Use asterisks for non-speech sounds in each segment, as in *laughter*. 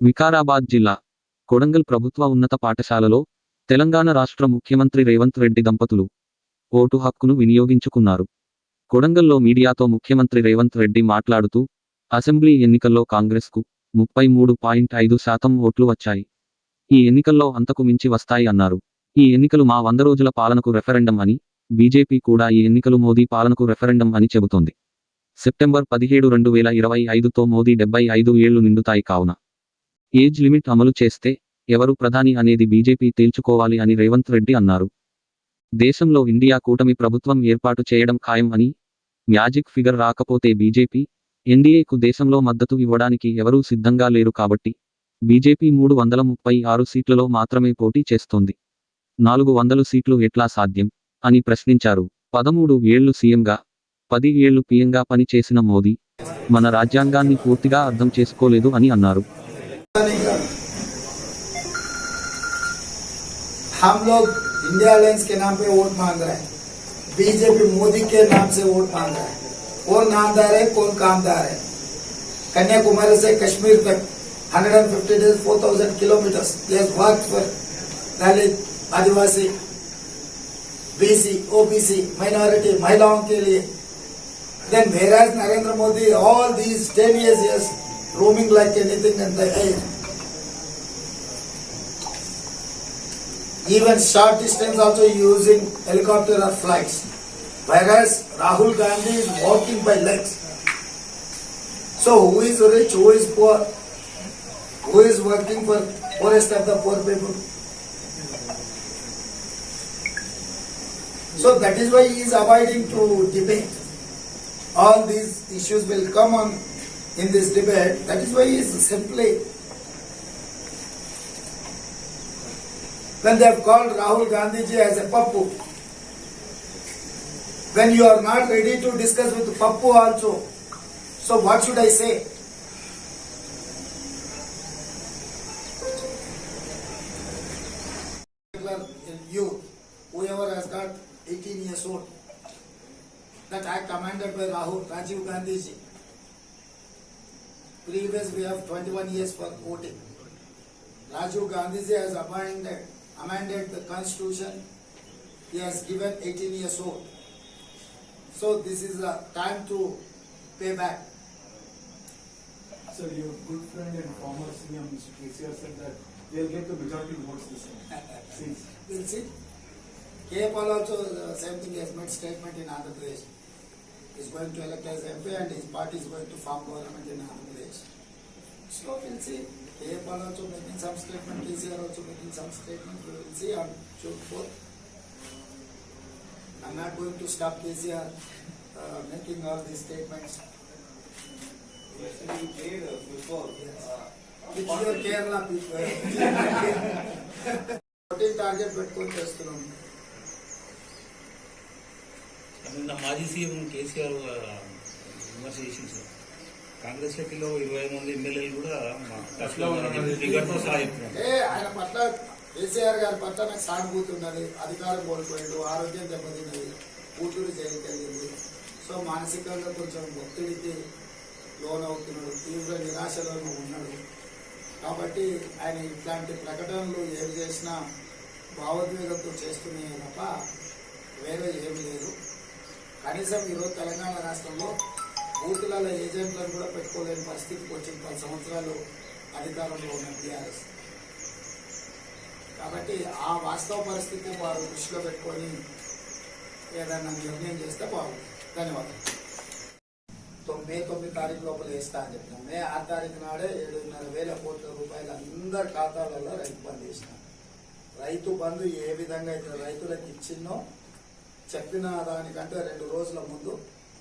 వికారాబాద్ జిల్లా కొడంగల్ ప్రభుత్వ ఉన్నత పాఠశాలలో తెలంగాణ రాష్ట్ర ముఖ్యమంత్రి రేవంత్ రెడ్డి దంపతులు ఓటు హక్కును వినియోగించుకున్నారు. కొడంగల్లో మీడియాతో ముఖ్యమంత్రి రేవంత్ రెడ్డి మాట్లాడుతూ అసెంబ్లీ ఎన్నికల్లో కాంగ్రెస్కు ముప్పై మూడు పాయింట్ ఐదు శాతం ఓట్లు వచ్చాయి. ఈ ఎన్నికల్లో అంతకు మించి వస్తాయి అన్నారు. ఈ ఎన్నికలు మా వంద రోజుల పాలనకు రెఫరెండం అని బీజేపీ కూడా ఈ ఎన్నికలు మోదీ పాలనకు రెఫరెండం అని చెబుతోంది. సెప్టెంబర్ పదిహేడు రెండు వేల ఇరవై ఐదుతో మోదీ డెబ్బై ఐదు ఏళ్ళు నిండుతాయి కావున ఏజ్ లిమిట్ అమలు చేస్తే ఎవరు ప్రధాని అనేది బీజేపీ తేల్చుకోవాలి అని రేవంత్ రెడ్డి అన్నారు. దేశంలో ఇండియా కూటమి ప్రభుత్వం ఏర్పాటు చేయడం ఖాయం అని మ్యాజిక్ ఫిగర్ రాకపోతే బీజేపీ ఎన్డీఏకు దేశంలో మద్దతు ఇవ్వడానికి ఎవరూ సిద్ధంగా లేరు కాబట్టి బీజేపీ మూడు వందల ముప్పై ఆరు సీట్లలో మాత్రమే పోటీ చేస్తోంది. నాలుగు వందలు సీట్లు ఎట్లా సాధ్యం? అని ప్రశ్నించారు. పదమూడు ఏళ్ళు సీఎంగా పది ఏళ్ళు పీఎంగా పనిచేసిన మోదీ మన రాజ్యాంగాన్ని పూర్తిగా అర్థం చేసుకోలేదు అని అన్నారు. हम लोग इंडिया अलायंस के नाम पे वोट मांग रहे हैं। बीजेपी मोदी के नाम से वोट मांग रहे हैं। कौन नामदार है, कौन कामदार है? कन्याकुमारी से कश्मीर तक 150 डेज़ 4000 थाउज़ेंड किलोमीटर वर्क पर Dalit Adivasi BC OBC minority महिलाओं के लिए। Then Narendra Modi all these ten years roaming like anything and the air even short distance also using helicopter or flights. Whereas Rahul Gandhi is walking by legs. So who is rich, who is poor, who is working for poorest of the poor people? So that is why he is avoiding to debate. All these issues will come on in this debate. That is why he is simply when they have called Rahul Gandhi ji as a pappu. When you are not ready to discuss with pappu also, so what should I say? You, whoever has got 18 years old, that I commanded by Rahul, Rajiv Gandhi ji. Previous we have 21 years for voting. Rajiv Gandhi ji has amended, amended the constitution. He has given 18 years old. So this is a time to pay back. Sir, your good friend and former CM Mr. KCR said that they'll get the majority votes this time. *laughs* Since We'll see. K. Paul also uh, same thing he has made statement in Andhra Pradesh. He's going to elect as MP and his party is going to form government in Andhra Pradesh. So we'll see. K. Paul also making some statement, KCR also making some statement. We will see on June fourth. I'm not going to stop KCR uh, making all these statements. Yesterday you played uh, before. Uh, Which your Kerala people. Voting target పెట్టుకొని చేస్తున్నాం నిన్న మాజీ CM KCR ఆ, విమర్శ చేసింది sir Congress పార్టీలో ఇరవై మంది ఎమ్మెల్యేలు కూడా ఆయన పట్ల కేసీఆర్ గారి పట్ల నాకు సానుభూతి ఉన్నది. అధికారం కోల్పోయాడు ఆరోగ్యం దెబ్బతిన్నది. కూతురు వెళ్ళింది సో మానసికంగా కొంచెం ఒత్తిడికి లోనవుతున్నాడు. తీవ్ర నిరాశలోనూ ఉన్నాడు. కాబట్టి ఆయన ఇట్లాంటి ప్రకటనలు ఏమి చేసినా భావోద్వేగంతో చేస్తున్నాయి తప్ప వేరే ఏమి లేదు. కనీసం ఈరోజు తెలంగాణ రాష్ట్రంలో బూతులలో ఏజెంట్లను కూడా పెట్టుకోలేని పరిస్థితికి వచ్చింది పది సంవత్సరాలు అధికారంలో ఉన్న టీఆర్ఎస్. కాబట్టి ఆ వాస్తవ పరిస్థితిని వారు దృష్టిలో పెట్టుకొని ఏదైనా నిర్ణయం చేస్తే బాగుంది ధన్యవాదాలు. మే తొమ్మిది తారీఖు లోపల వేస్తా అని చెప్పినాం. మే ఆరు తారీఖు నాడే ఏడున్నర వేల కోట్ల రూపాయలు అందరి ఖాతాలలో రైతు బంధు వేసినాం రైతు బంధు ఏ విధంగా అయితే రైతులకు ఇచ్చిందో చెప్పిన దానికంటే రెండు రోజుల ముందు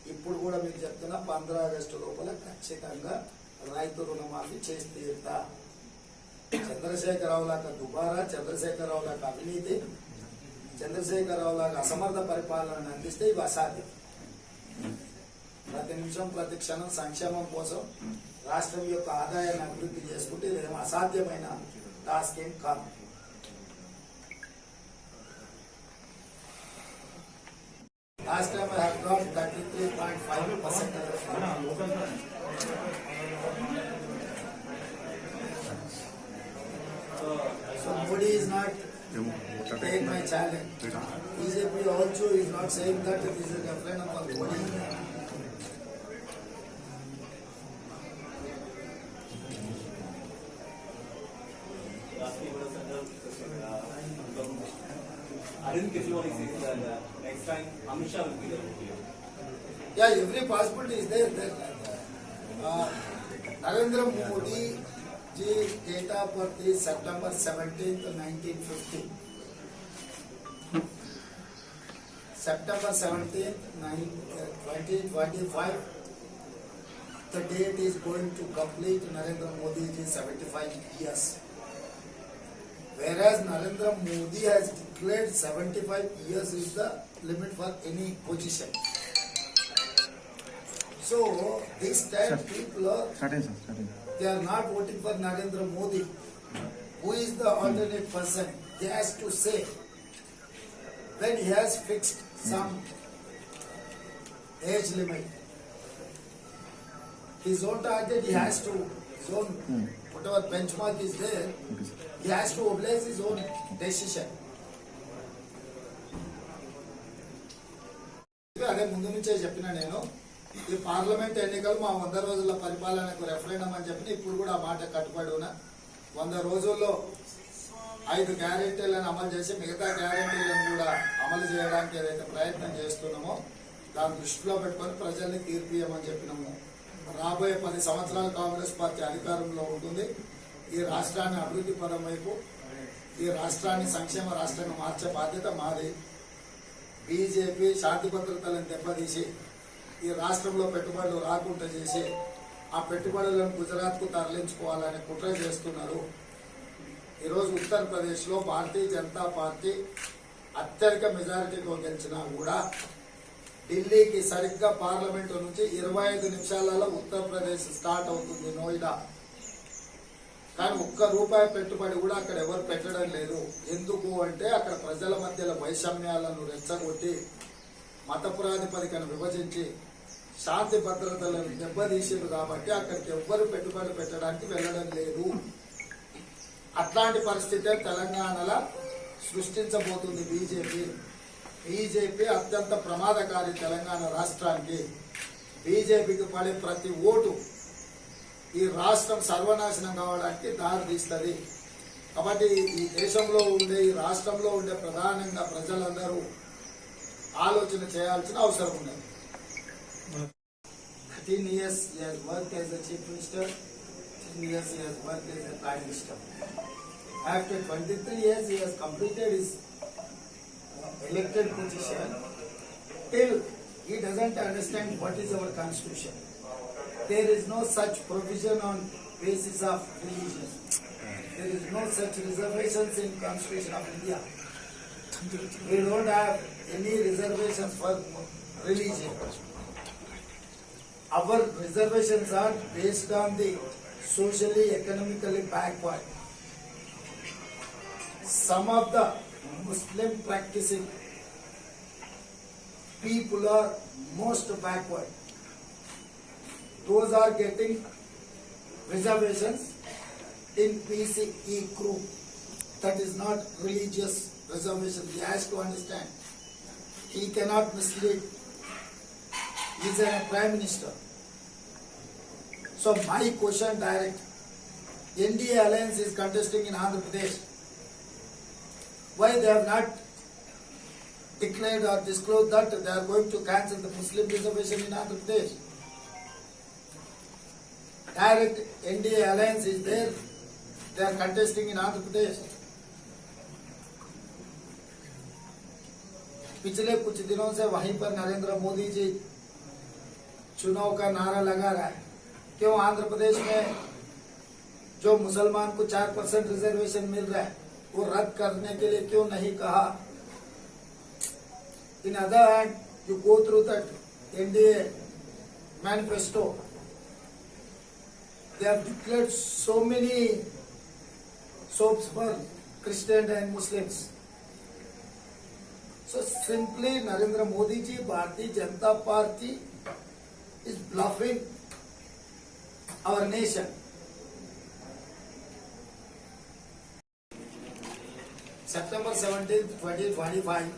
ఇప్పుడు కూడా మీకు చెప్తున్నా పంద్రా ఆగస్టు లోపల ఖచ్చితంగా రైతు రుణమాఫీ చేసి తీరుతా చంద్రశేఖరరావు లాగా దుబారా చంద్రశేఖరరావు లాగా అవినీతి చంద్రశేఖరరావు లాగా అసమర్థ పరిపాలన అందిస్తే ఇవి అసాధ్యం. ప్రతి నిమిషం ప్రతి క్షణం సంక్షేమం కోసం రాష్ట్రం యొక్క ఆదాయాన్ని అభివృద్ధి చేసుకుంటే ఇదేం అసాధ్యమైన టాస్క్ ఏం కాదు. Five So is not paying my challenge. BJP also is not saying that it is a referendum for Modi. Arun Kejriwal is saying that next time Amisha will be there. Yeah, every possibility is there. there. Uh, Narendra Modi ji date of birth is September 17th, 1950. September 17th, 9, uh, 2025. The date is going to complete Narendra Modi ji 75 years. Whereas Narendra Modi has declared 75 years is the limit for any position. So this time people are they are not voting for Narendra Modi. Who is the alternate person? They has to say when he has fixed some age limit. His own target he has to his own whatever benchmark is there, he has to obey his own decision. అదే ముందు నుంచే చెప్పిన నేను ఈ parliament ఎన్నికలు మా వంద రోజుల పరిపాలనకు రెఫరెండం అని చెప్పి ఇప్పుడు కూడా ఆ మాట కట్టుబడి ఉన్నా. వంద రోజుల్లో ఐదు గ్యారెంటీలను అమలు చేసి మిగతా గ్యారెంటీలను కూడా అమలు చేయడానికి ఏదైతే ప్రయత్నం చేస్తున్నామో దాన్ని దృష్టిలో పెట్టుకొని ప్రజల్ని తీర్పు ఇవ్వమని చెప్పినాము. రాబోయే పది సంవత్సరాలు కాంగ్రెస్ పార్టీ అధికారంలో ఉంటుంది. ఈ రాష్ట్రాన్ని అభివృద్ధి పరం వైపు ఈ రాష్ట్రాన్ని సంక్షేమ రాష్ట్రంగా మార్చే బాధ్యత మాది. బీజేపీ శాంతి భద్రతలను దెబ్బతీసి ఈ రాష్ట్రంలో పెట్టుబడులు రాకుండా చేసి ఆ పెట్టుబడులను గుజరాత్కు తరలించుకోవాలని కుట్ర చేస్తున్నారు. ఈరోజు ఉత్తరప్రదేశ్లో భారతీయ జనతా పార్టీ అత్యధిక మెజారిటీతో గెలిచినా కూడా ఢిల్లీకి సరిగ్గా పార్లమెంటు నుంచి ఇరవై ఐదు నిమిషాలలో ఉత్తరప్రదేశ్ స్టార్ట్ అవుతుంది నోయిడా. కానీ ఒక్క రూపాయి పెట్టుబడి కూడా అక్కడ ఎవరు పెట్టడం లేదు. ఎందుకు అంటే అక్కడ ప్రజల మధ్యలో వైషమ్యాలను రెచ్చగొట్టి మత ప్రాతిపదికను విభజించి శాంతి భద్రతలను దెబ్బతీసారు కాబట్టి అక్కడికి ఎవ్వరు పెట్టుబడి పెట్టడానికి వెళ్ళడం లేదు. అట్లాంటి పరిస్థితే తెలంగాణలో సృష్టించబోతుంది బీజేపీ. బీజేపీ అత్యంత ప్రమాదకారి తెలంగాణ రాష్ట్రానికి. బీజేపీకి పడే ప్రతి ఓటు ఈ రాష్ట్రం సర్వనాశనం కావడానికి దారి తీస్తుంది. కాబట్టి ఈ దేశంలో ఉండే ఈ రాష్ట్రంలో ఉండే ప్రధానంగా ప్రజలందరూ ఆలోచన చేయాల్సిన అవసరం ఉన్నది. Ten years he has worked as a chief minister, 10 years he has worked as a prime minister. After 23 years he has completed his uh, elected position till he doesn't understand what is our constitution. There is no such provision on basis of religion. There is no such reservations in constitution of India. We don't have any reservations for religion. Our reservations are based on the socially, economically backward. Some of the Muslim practicing people are most backward those are getting reservations in PCE group. That is not religious reservation. He has to understand. He cannot mislead. Is a prime minister. So my question direct. NDA alliance is contesting in Andhra Pradesh. Why they have not declared or disclosed that they are going to cancel the Muslim reservation in Andhra Pradesh? direct NDA alliance is there. They are contesting in Andhra Pradesh. पिछले कुछ दिनों से वहीं पर नरेंद्र मोदी जी चुनाव का नारा लगा रहा है। क्यों आंध्र प्रदेश में जो मुसलमान को चार परसेंट रिजर्वेशन मिल रहा है, वो रद्द करने के लिए क्यों नहीं कहा? In other hand you go through that NDA manifesto they declare so many sops for Christian and Muslims so simply Narendra Modi ji Bharatiya Janata Party is bluffing our nation. September 17th, 2025,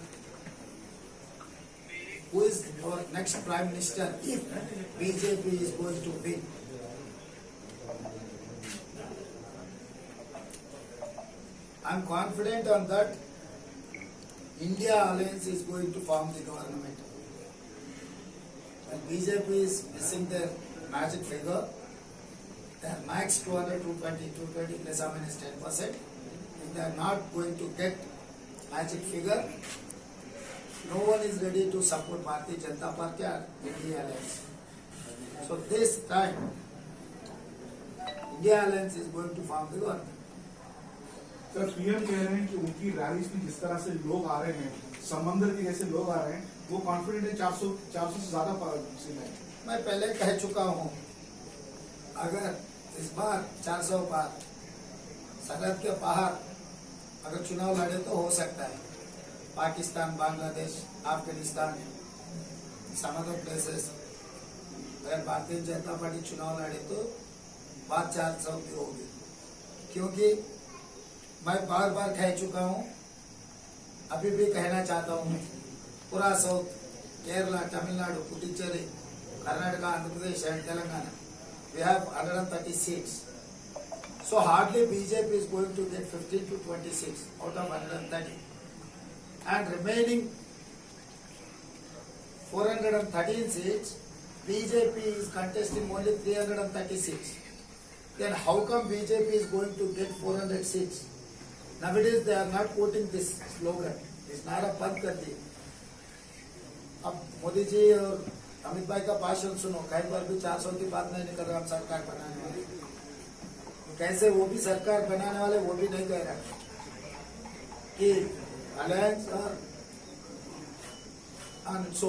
who is our next Prime Minister if BJP is going to win? I'm confident on that. India Alliance is going to form the government. BJP is missing their magic figure, their max 200, 220, 220 plus or minus 10 percent. If they are not going to get magic figure, no one is ready to support Bharatiya Janata Party or India Alliance. So this time, India Alliance is going to form the government. Sir PM कह रहे हैं कि उनकी rallies में जिस तरह से लोग आ रहे हैं समंदर के जैसे लोग आ रहे हैं वो कॉन्फिडेंट है, चार सौ चार सौ से ज़्यादा मैं पहले कह चुका हूँ, अगर इस बार 400 पार सरहद के बाहर अगर चुनाव लड़े तो हो सकता है। पाकिस्तान, बांग्लादेश, अफ़गानिस्तान सम प्लेसेस अगर भारतीय जनता पार्टी चुनाव लड़े तो बात 400 की होगी। क्योंकि मैं बार बार कह चुका हूँ, अभी भी कहना चाहता हूँ పురా south Kerala Tamil Nadu Puducherry Karnataka Andhra Pradesh and Telangana we have 130 seats. So hardly BJP is going to get 15 to 20 seats out of 130. And remaining 413 seats, BJP is contesting only 330 seats. Then how come BJP is going to get 400 seats? Nowadays they are not quoting this slogan. It's not a Pankati. अब मोदी जी और अमित भाई का भाषण सुनो, कई बार भी चार सौ की बात नहीं निकल रहा, हम सरकार बनाने वाली। तो कैसे वो भी सरकार बनाने वाले, वो भी नहीं कह रहा। कि अलायंस और so